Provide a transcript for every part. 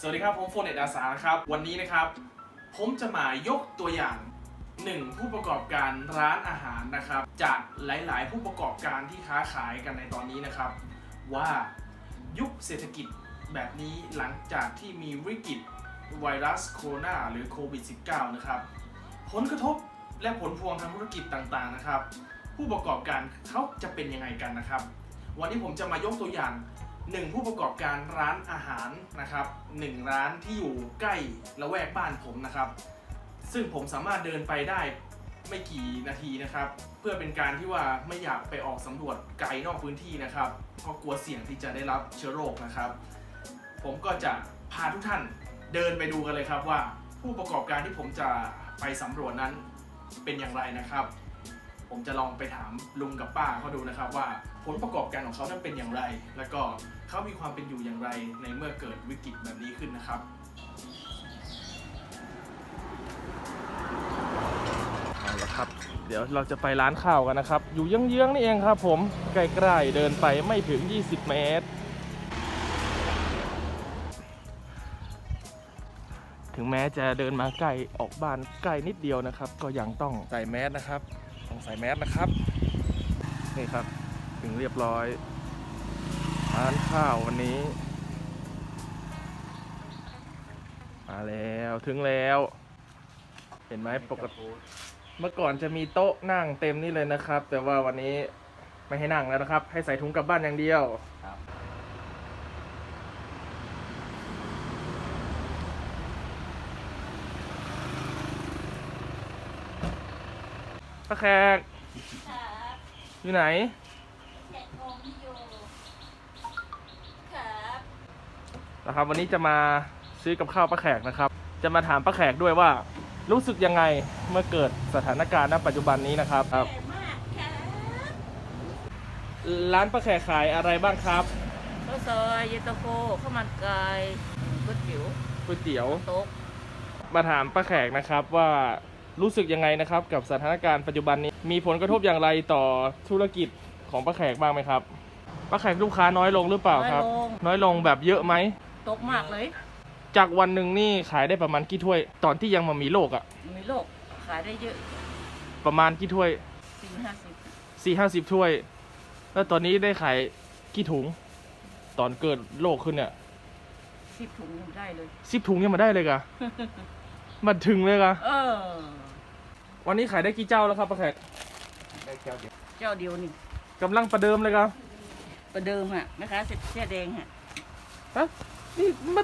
สวัสดีครับ ผมโฟนเนตอาสาครับ วันนี้นะครับ ผมจะมายกตัวอย่างหนึ่งผู้ประกอบการร้านอาหารนะครับ จากหลาย ๆ ผู้ประกอบการที่ค้าขายกันในตอนนี้นะครับ ว่ายุคเศรษฐกิจแบบนี้หลังจากที่มีวิกฤตไวรัสโคโรนาหรือโควิด -19 นะครับ ผลกระทบและผลพวงทางธุรกิจต่าง ๆ นะครับ ผู้ประกอบการเขาจะเป็นยังไงกันนะครับ วันนี้ผมจะมายกตัวอย่าง หนึ่งผู้ประกอบการร้านอาหารนะครับหนึ่งร้านที่อยู่ใกล้ละแวกบ้านผมนะครับ ซึ่งผมสามารถเดินไปได้ไม่กี่นาทีนะครับ เพื่อเป็นการที่ว่าไม่อยากไปออกสำรวจไกลนอกพื้นที่นะครับเพราะกลัวเสี่ยงที่จะได้รับเชื้อโรคนะครับ ผมก็จะพาทุกท่านเดินไปดูกันเลยครับว่า ผู้ประกอบการที่ผมจะไปสำรวจนั้นเป็นอย่างไรนะครับ ผมจะลองไปถามลุงกับป้าเขาดูนะครับว่าผลประกอบการของเขานั้นเป็นอย่างไร แล้วก็เขามีความเป็นอยู่อย่างไรในเมื่อเกิดวิกฤตแบบนี้ขึ้นนะครับ เอาละครับ เดี๋ยวเราจะไปร้านข้าวกันนะครับ อยู่เยื้องๆนี่เองครับผมใกล้ๆเดินไปไม่ถึง 20 เมตร ถึงแม้จะเดินมาใกล้ออกบ้านใกล้นิดเดียวนะครับ ก็ยังต้องใส่แมสนะครับ ใส่แมสนะครับ นี่ครับ ถึงเรียบร้อยร้านข้าววันนี้ มาแล้วถึงแล้ว เห็นไหมปกติเมื่อก่อนจะมีโต๊ะนั่งเต็มนี่เลยนะครับ แต่ว่าวันนี้ไม่ให้นั่งแล้วนะครับ ให้ใส่ถุงกลับบ้านอย่างเดียวครับ ป้าแขกครับอยู่ไหน แขกงงอยู่ครับนะครับ วันนี้จะมาซื้อกับข้าวป้าแขกนะครับ จะมาถามป้าแขกด้วยว่า รู้สึกยังไงเมื่อเกิดสถานการณ์ณปัจจุบันนี้นะครับครับ แขกมากครับร้านป้าแขกขายอะไรบ้างครับข้าวซอยเย็นตาโฟข้าวมันไก่ก๋วยเตี๋ยวก๋วยเตี๋ยว โต๊ะมาถามป้าแขกนะครับว่า รู้สึกยังไงนะครับ กับสถานการณ์ปัจจุบันนี้มีผลกระทบอย่างไรต่อธุรกิจของป้าแขกบ้างไหมครับป้าแขกลูกค้าน้อยลงหรือเปล่าครับ น้อยลงแบบเยอะไหมโต๊ะมากเลย จากวันหนึ่งนี่ขายได้ประมาณกี่ถ้วย ตอนที่ยังมามีโรคอะมีโลกขายได้เยอะประมาณกี่ถ้วยสี่ห้าสิบสี่ห้าสิบถ้วย แล้วตอนนี้ได้ขายกี่ถุง ตอนเกิดโรคขึ้นเนี่ยสิบถุงยังได้เลย สิบถุงยังมาได้เลยกะ มาถึงเลยกะเออ วันนี้ขายได้กี่เจ้าแล้วครับป้าแขกได้เจ้าเดียวเจ้าเดียวนี่กำลังประเดิมเลยกะประเดิมฮะแม่ค้าเสร็จเสื้อแดงฮะฮะนี่มา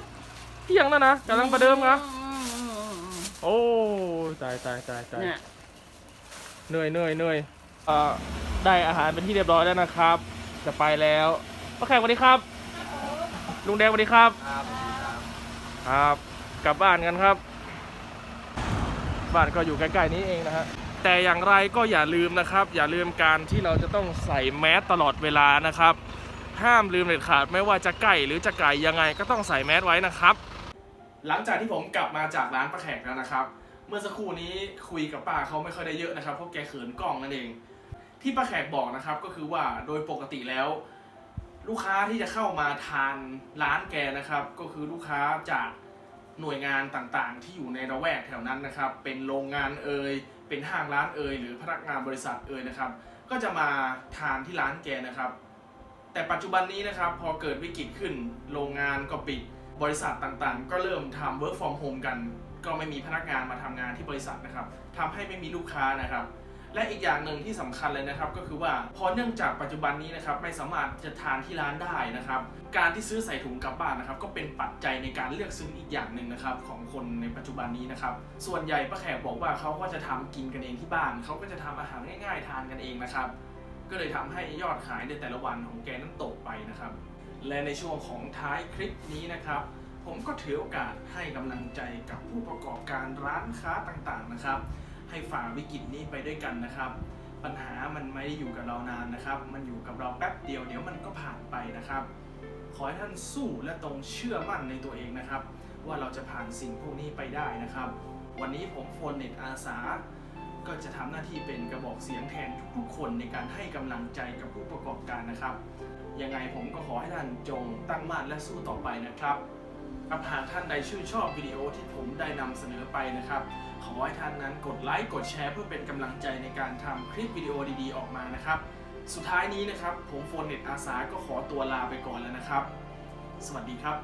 เที่ยงแล้วนะกำลังประเดิมกะอืมอืมอืมอืมโอ้ตายตายตายตายเนี่ยเหนื่อยเหนื่อยเหนื่อยเอ่อได้อาหารเป็นที่เรียบร้อยแล้วนะครับ จะไปแล้วป้าแขกสวัสดีครับ ลุงแดงสวัสดีครับ ครับครับกลับบ้านกันครับ บ้านก็อยู่ใกล้ๆนี้เองนะฮะแต่อย่างไรก็อย่าลืมนะครับ อย่าลืมการที่เราจะต้องใส่แมสตลอดเวลานะครับ ห้ามลืมเด็ดขาดไม่ว่าจะใกล้หรือจะไกลยังไงก็ต้องใส่แมสไว้นะครับ หลังจากที่ผมกลับมาจากร้านป้าแขกแล้วนะครับ เมื่อสักครู่นี้คุยกับป้าเขาไม่ค่อยได้เยอะนะครับเพราะแกเขินกล้องนั่นเอง ที่ป้าแขกบอกนะครับก็คือว่าโดยปกติแล้ว ลูกค้าที่จะเข้ามาทานร้านแกนะครับ ก็คือลูกค้าจาก หน่วยงานต่างๆ ที่อยู่ในระแวกแถวนั้นนะครับ เป็นโรงงานเอ่ยเป็นห้างร้านเอ่ยหรือพนักงานบริษัทเอ่ยนะครับ ก็จะมาทานที่ร้านแกนะครับ แต่ปัจจุบันนี้นะครับพอเกิดวิกฤตขึ้น โรงงานก็ปิดบริษัทต่างๆ ก็เริ่มทำ work from home กัน ก็ไม่มีพนักงานมาทำงานที่บริษัทนะครับทำให้ไม่มีลูกค้านะครับ และอีกอย่างหนึ่งที่สำคัญเลยนะครับ ก็คือว่าพอเนื่องจากปัจจุบันนี้นะครับไม่สามารถจะทานที่ร้านได้นะครับ การที่ซื้อใส่ถุงกลับบ้านนะครับ ก็เป็นปัจจัยในการเลือกซื้ออีกอย่างหนึ่งนะครับของคนในปัจจุบันนี้นะครับ ส่วนใหญ่ป้าแขกบอกว่าเขาก็จะทำกินกันเองที่บ้านเขาก็จะทำอาหารง่าย ๆ ทานกันเองนะครับ ก็เลยทำให้ยอดขายในแต่ละวันของแกนั้นตกไปนะครับ และในช่วงของท้ายคลิปนี้นะครับ ผมก็ถือโอกาสให้กำลังใจกับผู้ประกอบการร้านค้าต่างๆนะครับ ให้ฝ่าวิกฤตนี้ไปด้วยกันนะครับ ปัญหามันไม่ได้อยู่กับเรานานนะครับ มันอยู่กับเราแป๊บเดียวเดี๋ยวมันก็ผ่านไปนะครับ ขอให้ท่านสู้และตรงเชื่อมั่นในตัวเองนะครับ ว่าเราจะผ่านสิ่งพวกนี้ไปได้นะครับ วันนี้ผมโฟนเน็ตอาสาก็จะทำหน้าที่เป็นกระบอกเสียงแทนทุกๆคนในการให้กำลังใจกับผู้ประกอบการนะครับ ยังไงผมก็ขอให้ท่านจงตั้งมั่นและสู้ต่อไปนะครับ ครับหากท่านใดชื่นชอบวิดีโอที่ผมได้นำเสนอไปนะครับ ขอให้ท่านนั้นกดไลค์กดแชร์เพื่อเป็นกำลังใจในการทำคลิปวิดีโอดีๆ ออกมานะครับ สุดท้ายนี้นะครับ ผมโฟนเน็ตอาสาก็ขอตัวลาไปก่อนแล้วนะครับ สวัสดีครับ